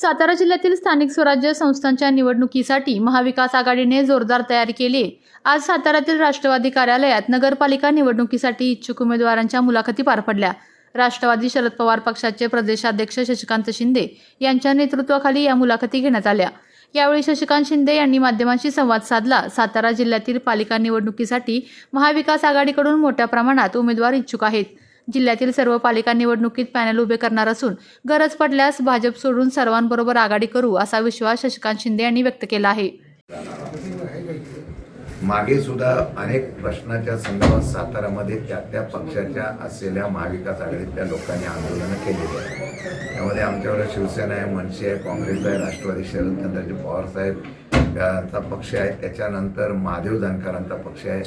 सातारा जिल्ह्यातील स्थानिक स्वराज्य संस्थांच्या निवडणुकीसाठी महाविकास आघाडीने जोरदार तयारी केली. आज साताऱ्यातील राष्ट्रवादी कार्यालयात नगरपालिका निवडणुकीसाठी इच्छुक उमेदवारांच्या मुलाखती पार पडल्या. राष्ट्रवादी शरद पवार पक्षाचे प्रदेशाध्यक्ष शशिकांत शिंदे यांच्या नेतृत्वाखाली या मुलाखती घेण्यात आल्या. यावेळी शशिकांत शिंदे यांनी माध्यमांशी संवाद साधला. सातारा जिल्ह्यातील पालिका निवडणुकीसाठी महाविकास आघाडीकडून मोठ्या प्रमाणात उमेदवार इच्छुक आहेत. जिल्ह्यातील सर्व पालिका निवडणुकीत पॅनल उभे करणार असून गरज पडल्यास भाजप सोडून सर्वांबरोबर आघाडी करू असा विश्वास शशिकांत शिंदे यांनी व्यक्त केला आहे. मागे सुद्धा अनेक प्रश्नाच्या संदर्भात सातारामध्ये त्या त्या पक्षाच्या असलेल्या महाविकास आघाडीतल्या लोकांनी आंदोलनं केलेली आहेत. त्यामध्ये आमच्याकडे शिवसेना आहे मनसे आहे काँग्रेस आहे राष्ट्रवादी शरदचंद्रजी पवार साहेब यांचा पक्ष आहे. त्याच्यानंतर महादेव जानकरांचा पक्ष आहे.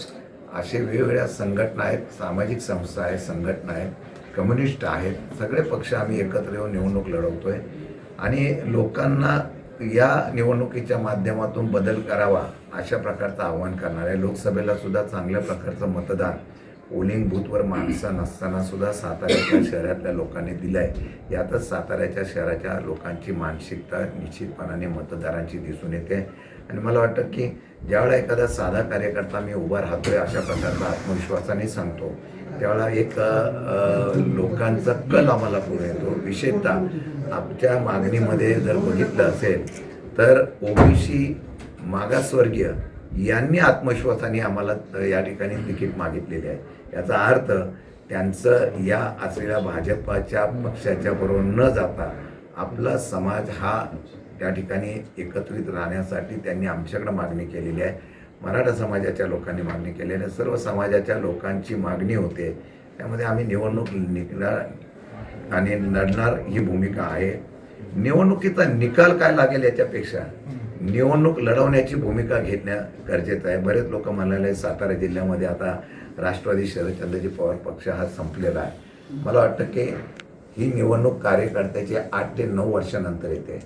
असे वेगवेगळ्या संघटना आहेत सामाजिक संस्था आहेत संघटना आहेत कम्युनिस्ट आहेत सगळे पक्ष आम्ही एकत्र येऊन निवडणूक लढवतो आहे आणि लोकांना या निवडणुकीच्या माध्यमातून बदल करावा अशा प्रकारचं आव्हान करणार आहे. लोकसभेला सुद्धा चांगल्या प्रकारचं मतदान पोलिंग बूथवर माणसं नसताना सुद्धा साताऱ्याच्या शहरातल्या लोकांनी दिलं आहे यातच साताऱ्याच्या शहराच्या लोकांची मानसिकता निश्चितपणाने मतदारांची दिसून येते. आणि मला वाटतं की ज्यावेळेला एखादा साधा कार्यकर्ता मी उभा राहतोय अशा प्रकारचा आत्मविश्वासाने सांगतो त्यावेळेला एक लोकांचा कल आम्हाला पुढे येतो. विशेषतः आमच्या मागणीमध्ये जर बघितलं असेल तर ओबीसी मागासवर्गीय यांनी आत्मविश्वासाने आम्हाला या ठिकाणी तिकीट मागितलेले आहे. याचा अर्थ त्यांचं या असलेल्या भाजपाच्या पक्षाच्या बरोबर न जाता आपला समाज हा त्या ठिकाणी एकत्रित राहण्यासाठी त्यांनी आमच्याकडे मागणी केलेली आहे. मराठा समाजाच्या लोकांनी मागणी केलेली आहे. सर्व समाजाच्या लोकांची मागणी होते. त्यामध्ये आम्ही निवडणूक निघणार आणि लढणार ही भूमिका आहे. निवडणुकीचा निकाल काय लागेल याच्यापेक्षा निवडणूक लढवण्याची भूमिका घेणं गरजेचं आहे. बरेच लोक म्हणाले सातारा जिल्ह्यामध्ये आता राष्ट्रवादी शरदचंद्रजी पवार पक्ष हा संपलेला आहे. मला वाटतं की ही निवडणूक कार्यकर्त्याची आठ ते नऊ वर्षानंतर येते.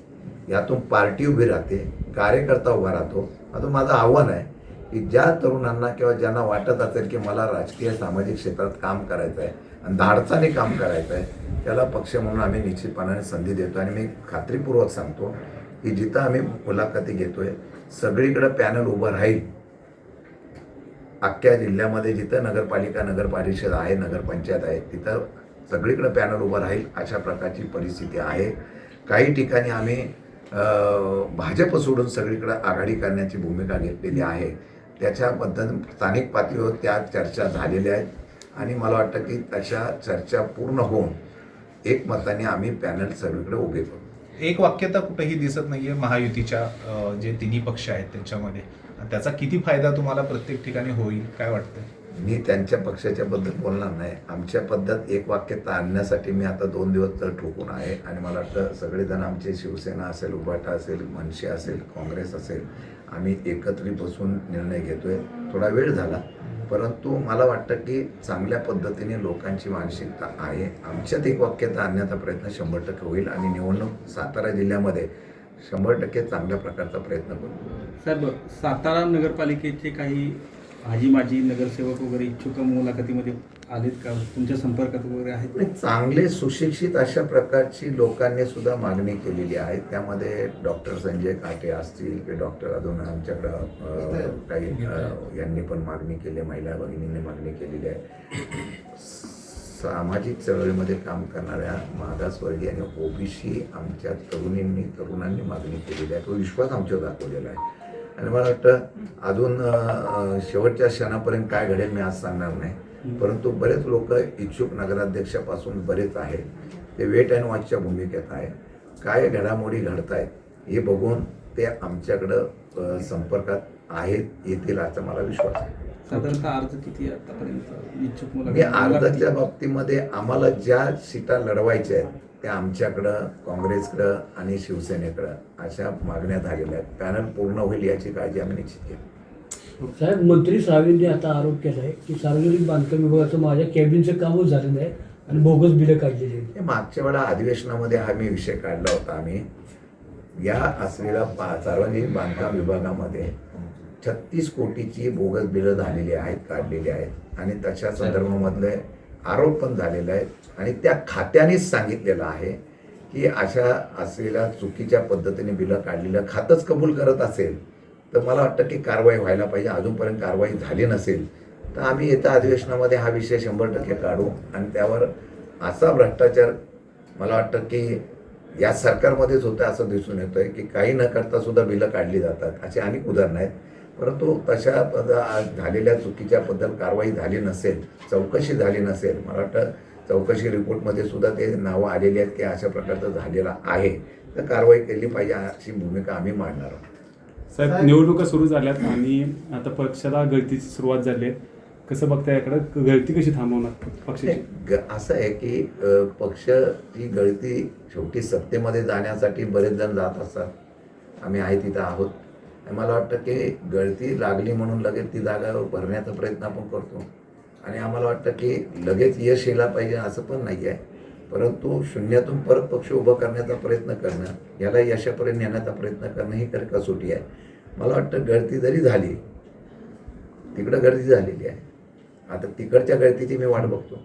यातून पार्टी उभी राहते कार्यकर्ता उभा राहतो. आता माझं आव्हान आहे की ज्या तरुणांना किंवा ज्यांना वाटत असेल की मला राजकीय सामाजिक क्षेत्रात काम करायचं आहे आणि धाडसाने काम करायचं आहे त्याला पक्ष म्हणून आम्ही निश्चितपणाने संधी देतो आणि मी खात्रीपूर्वक सांगतो की जिथं आम्ही मुलाखती घेतो आहे सगळीकडं पॅनल उभं राहील. अख्ख्या जिल्ह्यामध्ये जिथं नगरपालिका नगरपरिषद आहे नगरपंचायत आहे तिथं सगळीकडं पॅनल उभं राहील अशा प्रकारची परिस्थिती आहे. काही ठिकाणी आम्ही भाजप सोडून सगळीकडे आघाडी करण्याची भूमिका घेतलेली आहे. त्याच्याबद्दल स्थानिक पातळीवर त्या चर्चा झालेल्या आहेत. आणि मला वाटतं की तशा चर्चा पूर्ण होऊन एक मताने आम्ही पॅनल सगळीकडे उभे करू. एक वाक्यता कुठेही दिसत नाहीये महायुतीच्या जे तिन्ही पक्ष आहेत त्यांच्यामध्ये. त्याचा किती फायदा तुम्हाला प्रत्येक ठिकाणी होईल काय वाटतं मी त्यांच्या पक्षाच्या बद्दल बोलणार नाही. आमच्या पद्धत एक वाक्यता आणण्यासाठी मी आता दोन दिवस तर ठोकून आहे. आणि मला वाटतं सगळेजण आमचे शिवसेना असेल उभाटा असेल मनसे असेल काँग्रेस असेल आम्ही एकत्रित बसून निर्णय घेतोय. थोडा वेळ झाला. परंतु मला वाटतं की चांगल्या पद्धतीने लोकांची मानसिकता आहे. आमच्यात एक वाक्यता आणण्याचा प्रयत्न शंभर टक्के होईल. आणि निवडणूक सातारा जिल्ह्यामध्ये शंभर टक्के चांगल्या प्रकारचा प्रयत्न करू. साहेब सातारा नगरपालिकेचे काही हाजी माजी नगरसेवक वगैरे इच्छुक मुलाखतीमध्ये आलेत का? तुमच्या संपर्कात वगैरे आहेत चांगले सुशिक्षित अशा प्रकारची लोकांनी सुद्धा मागणी केलेली आहे. त्यामध्ये डॉक्टर संजय काटे असतील किंवा डॉक्टर अजून आमच्याकडं काही यांनी पण मागणी केली आहे, महिला भगिनींनी मागणी केलेली आहे. सामाजिक चळवळीमध्ये काम करणाऱ्या मागासवर्गीय आणि ओबीसी आमच्या तरुणींनी तरुणांनी मागणी केलेली आहे. तो विश्वास आमच्यावर दाखवलेला आहे. आणि मला वाटतं अजून शेवटच्या क्षणापर्यंत काय घडेल मी आज सांगणार नाही. परंतु बरेच लोक इच्छुक नगराध्यक्षापासून बरेच आहेत. ते वेट अँड वॉचच्या भूमिकेत आहे काय घडामोडी घडत आहेत हे बघून ते आमच्याकडं संपर्कात आहेत येतील असा मला विश्वास आहे. साधारणतः अर्ज किती आतापर्यंत? इच्छुक अर्जाच्या बाबतीमध्ये आम्हाला ज्या सीटा लढवायच्या आहेत त्या आमच्याकडं काँग्रेसकडं आणि शिवसेनेकडं अशा मागण्या झालेल्या आहेत. पॅनल पूर्ण होईल याची काळजी आम्ही निश्चित घेतो साहेब मंत्री साहेबांनी आता आरोप केला आहे की सार्वजनिक बांधकाम विभागाचं माझ्या कॅबिनचं कामच झालं नाही आणि बोगस बिलं काढलेली आहेत. हे मागच्या वेळा अधिवेशनामध्ये हा मी विषय काढला होता आम्ही. या असलेल्या सार्वजनिक बांधकाम विभागामध्ये छत्तीस कोटीची बोगस बिलं झालेली आहेत काढलेली आहेत. आणि त्याच्या संदर्भामधले आरोप पण झालेला आहे. आणि त्या खात्यानेच सांगितलेलं आहे की अशा असलेल्या चुकीच्या पद्धतीने बिलं काढलेलं खातंच कबूल करत असेल तर मला वाटतं की कारवाई व्हायला पाहिजे. अजूनपर्यंत कारवाई झाली नसेल तर आम्ही येत्या अधिवेशनामध्ये हा विषय शंभर टक्के काढू. आणि त्यावर असा भ्रष्टाचार मला वाटतं की या सरकारमध्येच होतं असं दिसून येतं आहे की काही न करता सुद्धा बिलं काढली जातात अशी अनेक उदाहरणं आहेत. परंतु तशा पद झालेल्या चुकीच्याबद्दल कारवाई झाली नसेल चौकशी झाली नसेल मला वाटतं चौकशी रिपोर्टमध्ये सुद्धा ते नावं आलेली आहेत की अशा प्रकारचं झालेलं आहे. तर कारवाई केली पाहिजे अशी भूमिका आम्ही मांडणार आहोत. साहेब निवडणुका सुरू झाल्यात आणि आता पक्षाला गळतीची सुरुवात झाली आहे. कसं बघताय याकडे? गळती कशी थांबवणार पक्षाची? ग- असं आहे की अ, पक्षाची गळती शेवटी सत्तेमध्ये जाण्यासाठी बरेच जण जात असतात. आम्ही आहे तिथं आहोत. मला वाटतं की गळती लागली म्हणून लगेच ती जागा भरण्याचा प्रयत्न आपण करतो. आणि आम्हाला वाटतं की लगेच यश यायला पाहिजे असं पण नाही आहे. परंतु शून्यातून परत पक्ष उभं करण्याचा प्रयत्न करणं याला यशापर्यंत नेण्याचा प्रयत्न करणं ही तर कसोटी आहे? मला वाटतं गळती जरी झाली तिकडं गर्दी झालेली आहे. आता तिकडच्या गळतीची मी वाट बघतो.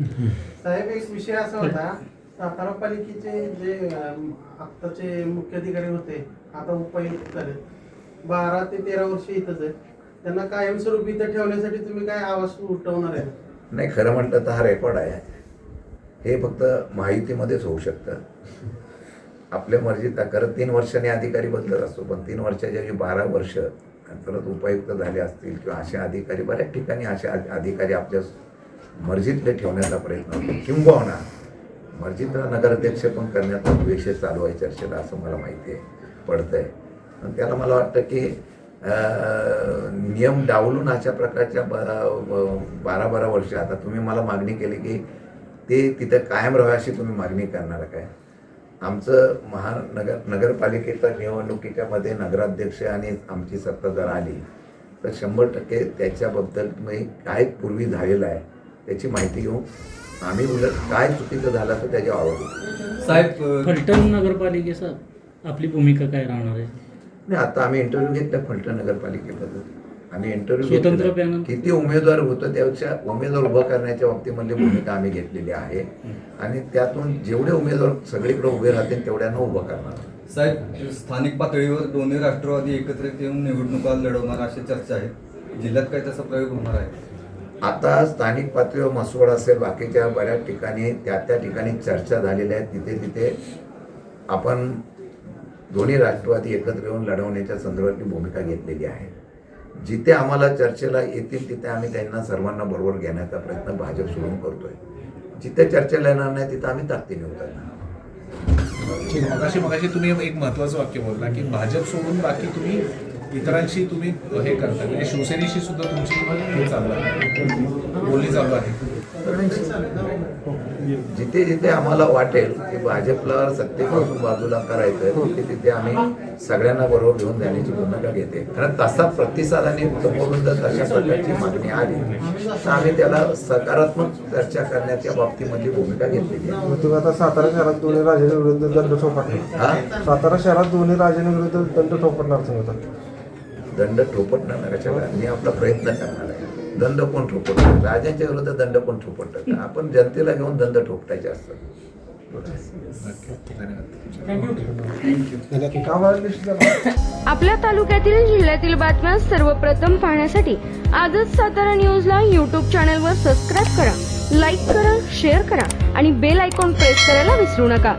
साहेब एक विषय असा होता. सातारा पालिकेचे जे आत्ताचे मुख्य अधिकारी होते आता उपायुक्त झाले बारा ते तेरा वर्ष इथंच आहे. त्यांना कायमस्वरूपी इथं ठेवण्यासाठी तुम्ही काय आवाज उठवणार आहे? नाही खरं म्हटलं तर हा रेकॉर्ड आहे. हे फक्त माहितीमध्येच होऊ शकतं. आपल्या मर्जीत करत तीन वर्षांनी अधिकारी बदलत असतो पण तीन वर्षाच्या जे बारा वर्ष परत उपायुक्त झाले असतील किंवा असे अधिकारी बऱ्याच ठिकाणी असे अधिकारी आपल्या मर्जीतले ठेवण्याचा प्रयत्न होतो. किंबहुना मर्जीतला नगराध्यक्ष पण करण्याचा विषय चालू आहे चर्चेला असं मला माहिती आहे पडतं आहे त्याला मला वाटतं की नियम डावलून अशा प्रकारच्या बारा बारा वर्ष. आता तुम्ही मला मागणी केली की ते तिथं कायम राहावं अशी तुम्ही मागणी करणार काय? आमचं महानगर नगरपालिकेच्या निवडणुकीच्या मध्ये नगराध्यक्ष आणि आमची सत्ता जर आली. तर शंभर टक्के त्याच्याबद्दल तुम्ही काय पूर्वी झालेलं आहे त्याची माहिती घेऊ आम्ही उलट काय चुकीचं झालं तर त्याच्या आवड साहेब फलटण नगरपालिकेचा आपली भूमिका काय राहणार आहे? नाही आता आम्ही इंटरव्ह्यू घेतला फलटण नगरपालिकेबद्दल आणि इंटरव्ह्यू स्वतंत्र पॅनल? किती उमेदवार होतं त्यापेक्षा उमेदवार उभं करण्याच्या बाबतीमधली भूमिका आम्ही घेतलेली आहे. आणि त्यातून जेवढे उमेदवार सगळीकडे उभे राहतील तेवढ्यांना उभं करणार साहेब स्थानिक पातळीवर दोन्ही राष्ट्रवादी एकत्रित येऊन निवडणुका लढवणार अशी चर्चा आहे. जिल्ह्यात काय तसा प्रयोग होणार आहे? आता स्थानिक पातळीवर मसवड असेल बाकीच्या बऱ्याच ठिकाणी त्या त्या ठिकाणी चर्चा झालेल्या आहेत. तिथे तिथे आपण दोन्ही राष्ट्रवादी एकत्र येऊन लढवण्याच्या संदर्भातली भूमिका घेतलेली आहे. जिथे आम्हाला चर्चेला येतील तिथे आम्ही त्यांना सर्वांना बरोबर घेण्याचा प्रयत्न भाजप सोडून करतोय. जिथे चर्चेला येणार नाही तिथे आम्ही ताकदीने उतरणार. ठीक आहे. मगाशी मगाशी तुम्ही एक महत्वाचं वाक्य बोलला की भाजप सोडून बाकी तुम्ही इतरांशी तुम्ही हे करता म्हणजे शिवसेनेशी सुद्धा तुमची हे चालू आहे. बोलणी चालू आहे. जिथे जिथे आम्हाला वाटेल की भाजपला सत्तेपासून बाजूला करायचं तिथे तिथे आम्ही सगळ्यांना बरोबर घेऊन जाण्याची भूमिका घेते. कारण तसा प्रतिसाद आणि समोरून जर तशा प्रकारची मागणी आली तर आम्ही त्याला सकारात्मक चर्चा करण्याच्या बाबतीमध्ये भूमिका घेतलेली आहे. मग तुम्ही आता सातारा शहरात दोन्ही राजांविरुद्ध दंड ठोपटणार. सातारा शहरात दोन्ही राजांविरुद्ध दंड ठोपटणार तुम्ही दंड ठोपटणार मी आपला प्रयत्न करणार आहे. दंड कोण ठोपटणार राजांच्या विरुद्ध दंड कोण ठोपटतात आपण जनतेला घेऊन दंड ठोपटायचे असतात. आपल्या तालुक्यातील जिल्ह्यातील बातम्या सर्वप्रथम पाहण्यासाठी आजच सातारा न्यूजला यूट्यूब चॅनलवर सबस्क्राईब करा लाईक करा शेअर करा आणि बेल आयकॉन प्रेस करायला विसरू नका.